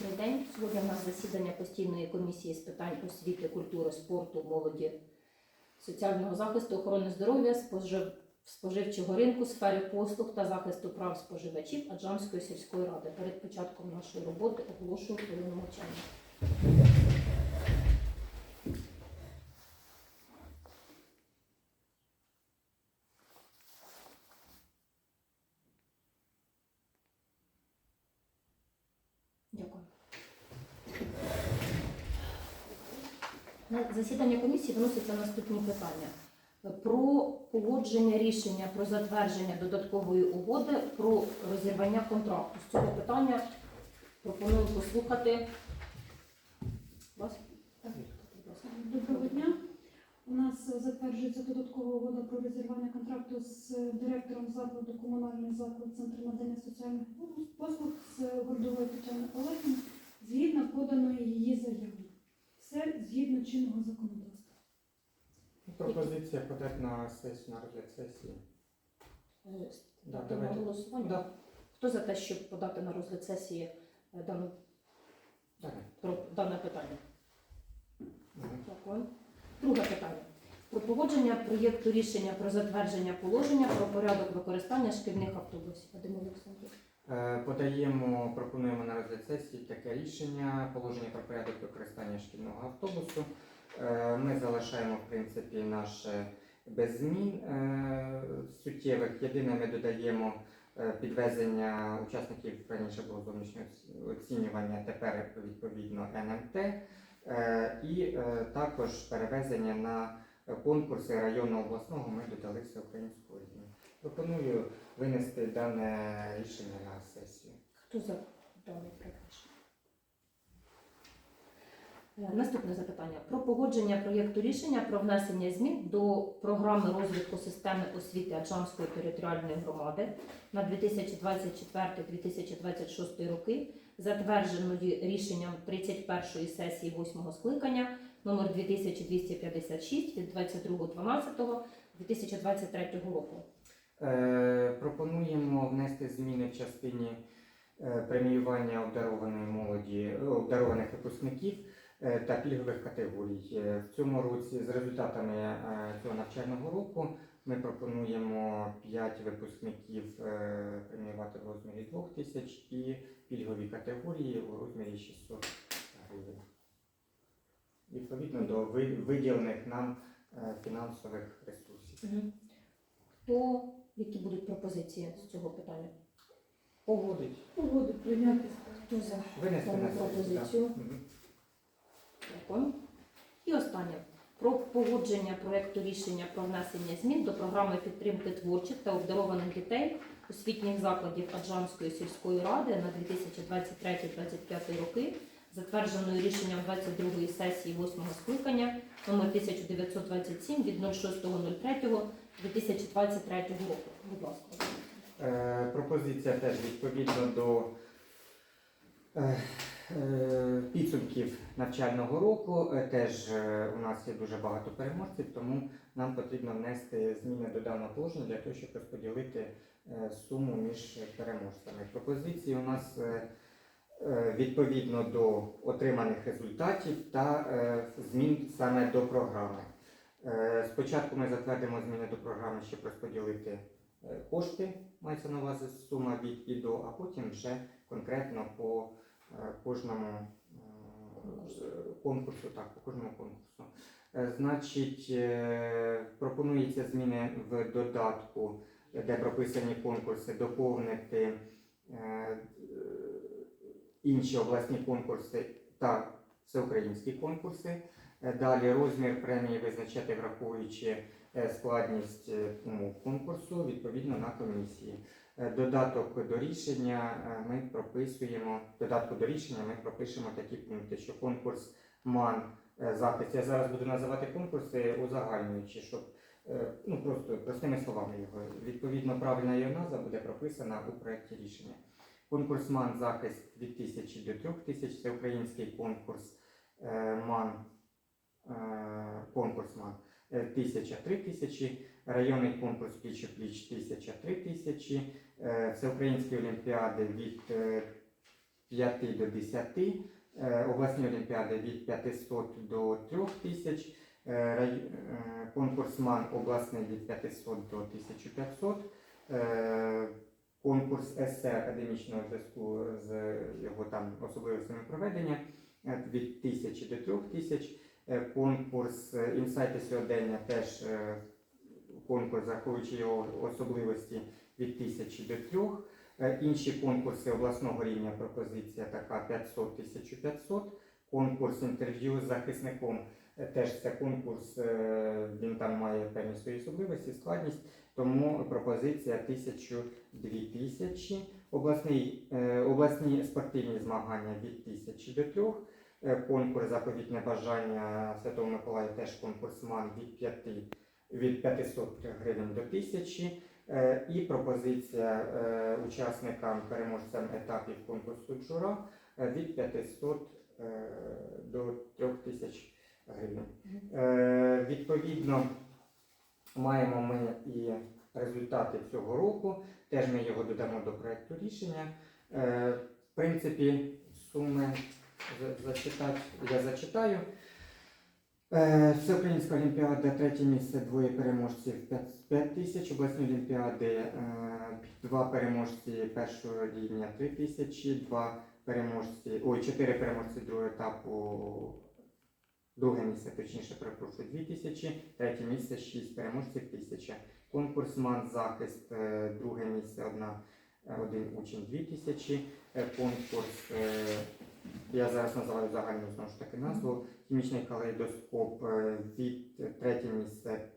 Добрий день. Сьогодні у нас засідання постійної комісії з питань освіти, культури, спорту, молоді, соціального захисту, охорони здоров'я, спожив... споживчого ринку, сфери послуг та захисту прав споживачів Аджамської сільської ради. Перед початком нашої роботи оголошую хвилину мовчання. Дякую. На засідання комісії виносяться наступні питання. Про погодження рішення про затвердження додаткової угоди про розірвання контракту. З цього питання пропоную послухати вас. Доброго дня. У нас затверджується додаткова угода про розірвання контракту з директором закладу комунальний заклад Центр надання соціальних послуг з Гордовою Тетяною Олегівною згідно поданої її заяви. Все згідно чинного законодавства. Пропозиція подати на сесію, на розгляд сесії. Е, Да, ставте на давайте. голосування. Да. Хто за те, щоб подати на розгляд сесії е, дану, про дане питання? Мгм. Дякую. Друге питання. Про погодження проєкту рішення про затвердження положення про порядок використання шкільних автобусів. Вадим Олександрович. Е, Подаємо, пропонуємо на розгляд сесії таке рішення, положення про порядок використання шкільного автобусу. Е, Ми залишаємо, в принципі, наше без змін е, суттєвих. Єдине, ми додаємо підвезення учасників раніше було зовнішнього оцінювання, тепер відповідно НМТ. І також перевезення на конкурси районного обласного ми додали всеукраїнського рівня. Пропоную винести дане рішення на сесію. Хто за даний проект рішення? Е, Наступне запитання про погодження проєкту рішення про внесення змін до програми розвитку системи освіти Аджамської територіальної громади на 2024-2026 роки, затвердженої рішенням 31-ї сесії 8 скликання номер 2256 від 22.12.2023 року. Е, пропонуємо внести зміни в частині е, преміювання обдарованої молоді, обдарованих випускників е, та пільгових категорій. В цьому році з результатами цього навчального року ми пропонуємо 5 випускників преміювати в розмірі 2 тисяч і пільгові категорії у розмірі 600 гривень. Відповідно до виділених нам фінансових ресурсів. Хто, які будуть пропозиції з цього питання? Погодить. Угоду прийняти. Хто за? Винести Дану на сесію. пропозицію. Мгм. Дякую. І останнє. Про погодження проекту рішення про внесення змін до програми підтримки творчих та обдарованих дітей освітніх закладів Аджамської сільської ради на 2023-2025 роки, затвердженою рішенням 22-ї сесії 8 скликання номер 1927 від 06.03.2023 року. Будь ласка. Е, пропозиція теж відповідно до е, е, підсумків навчального року. Е, теж е, у нас є дуже багато переможців, тому нам потрібно внести зміни до даного положення для того, щоб розподілити е, суму між переможцями. Пропозиції у нас е, е, відповідно до отриманих результатів та е, змін саме до програми. Е, Спочатку ми затвердимо зміни до програми, щоб розподілити е, кошти, мається на увазі сума від і до, а потім вже конкретно по е, кожному конкурсу, так, по кожному конкурсу. Значить, пропонується зміни в додатку, де прописані конкурси, доповнити інші обласні конкурси та всеукраїнські конкурси. Е, Далі розмір премії визначати, враховуючи е, складність е, конкурсу відповідно на комісії. Додаток до рішення ми прописуємо. Додатку до рішення ми пропишемо такі пункти, що конкурс МАН захист. Я зараз буду називати конкурси узагальнюючи, щоб ну просто простими словами його. Відповідно, правильна його назва буде прописана у проєкті рішення. Конкурс МАН захист від 1000 до 3000, це український конкурс МАН е, конкурс МАН е, 1000 тисячі, районний конкурс пліч пліч 1000 тисячі, е, всеукраїнські олімпіади від е, 5 до 10, е, обласні олімпіади від 500 до 3000, е, рай- е, конкурс МАН обласний від 500 до 1500, е, конкурс есе академічного зв'язку з його там особливостями проведення від 1000 до 3000, е, конкурс е, інсайти сьогодення теж е, конкурс, враховуючи його особливості від 1000 до 3. Е, Інші конкурси обласного рівня пропозиція така 500-1500. Конкурс інтерв'ю з захисником е, теж це конкурс, е, він там має певні свої особливості, складність, тому пропозиція 1000-2000. Обласний, е, обласні спортивні змагання від 1000 до 3. Е, Конкурс заповітне бажання Святого Миколая теж конкурс МАН від 5 від 500 гривень до 1000. Е, І пропозиція е, учасникам переможцям етапів конкурсу Джура від 500 е, до 3000 гривень. Відповідно, маємо ми і результати цього року. Теж ми його додамо до проекту рішення. В принципі, суми зачитати я зачитаю. Е, Всеукраїнська олімпіада, третє місце, двоє переможців 5 тисяч. Обласні олімпіади, е, два переможці першого рівня 3 тисячі, два переможці, ой, чотири переможці другого етапу, друге місце, точніше, перепрошую, 2 тисячі, третє місце 6 переможців 1000. Конкурс МАН захист, е, друге місце, одна, один учень 2 тисячі. Конкурс, я зараз називаю загальну знову ж таки назву. Хімічний калейдоскоп е, від третє місце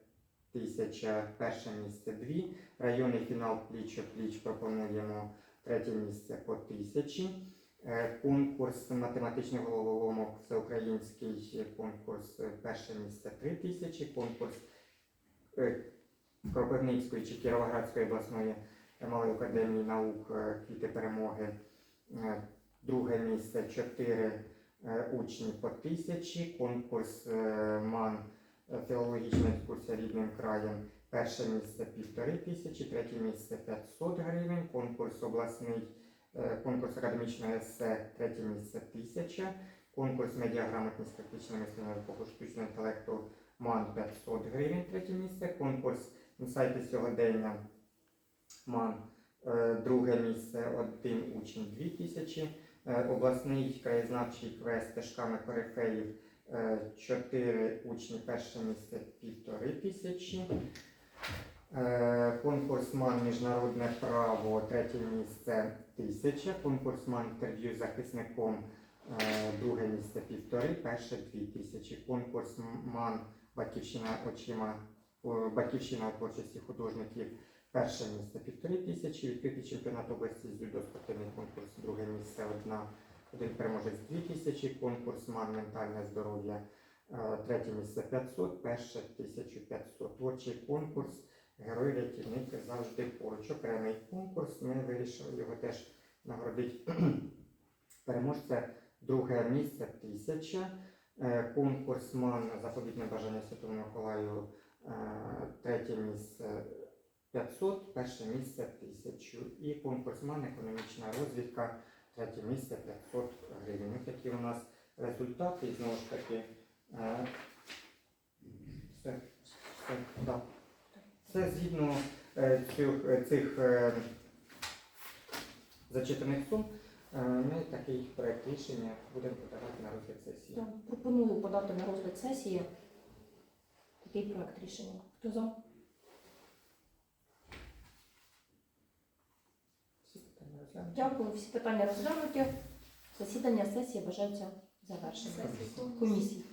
тисяча, перше місце дві. Районний фінал пліч пліч пропонуємо третє місце по тисячі. Е, Конкурс математичний головоломок, всеукраїнський конкурс, е, перше місце три тисячі. Конкурс Кропивницької чи Кіровоградської обласної малої академії наук квіти перемоги. Друге місце 4 е, учні по тисячі, конкурс е, МАН е, філологічна екскурсія рідним краєм. Перше місце півтори тисячі, третє місце 500 гривень, конкурс обласний, конкурс академічного есе, третє місце 1000, конкурс медіаграмотність практичне мислення епоху штучного інтелекту МАН 500 гривень, третє місце, конкурс інсайти сьогодення МАН друге місце, один учень 2000, Е, обласний краєзнавчий квест стежками корифеїв 4 учні, перше місце півтори тисячі. Е, Конкурс МАН міжнародне право, третє місце тисяча. Конкурс МАН інтерв'ю з захисником, е, друге місце півтори, перше дві тисячі. Конкурс МАН Батьківщина очима Батьківщина творчості художників. Перше місце півтори тисячі, відкритий чемпіонат області з спортивний конкурс, друге місце одна, один переможець дві тисячі, конкурс МАН ментальне здоров'я, е, третє місце 500, перше 1500. Творчий конкурс, герой рятівник завжди поруч. Окремий конкурс. Ми вирішили його теж нагородити. Переможця друге місце 1000. Е, Конкурс МАН заповітне бажання Святому Миколаю, е, третє місце 500, перше місце 1000. І конкурс МАН економічна розвідка, третє місце 500 гривень. Ось такі у нас результати. І знову ж таки, е, все, все, да. Це згідно е, цих, е, цих е, зачитаних сум. Ми такий проект рішення будемо подавати на розгляд сесії. Так, Пропоную подати на розгляд сесії такий проект рішення. Хто за? Всі питання розглянуті? Дякую. Всі питання розглянуті. Засідання сесії вважаються завершеним. Комісії.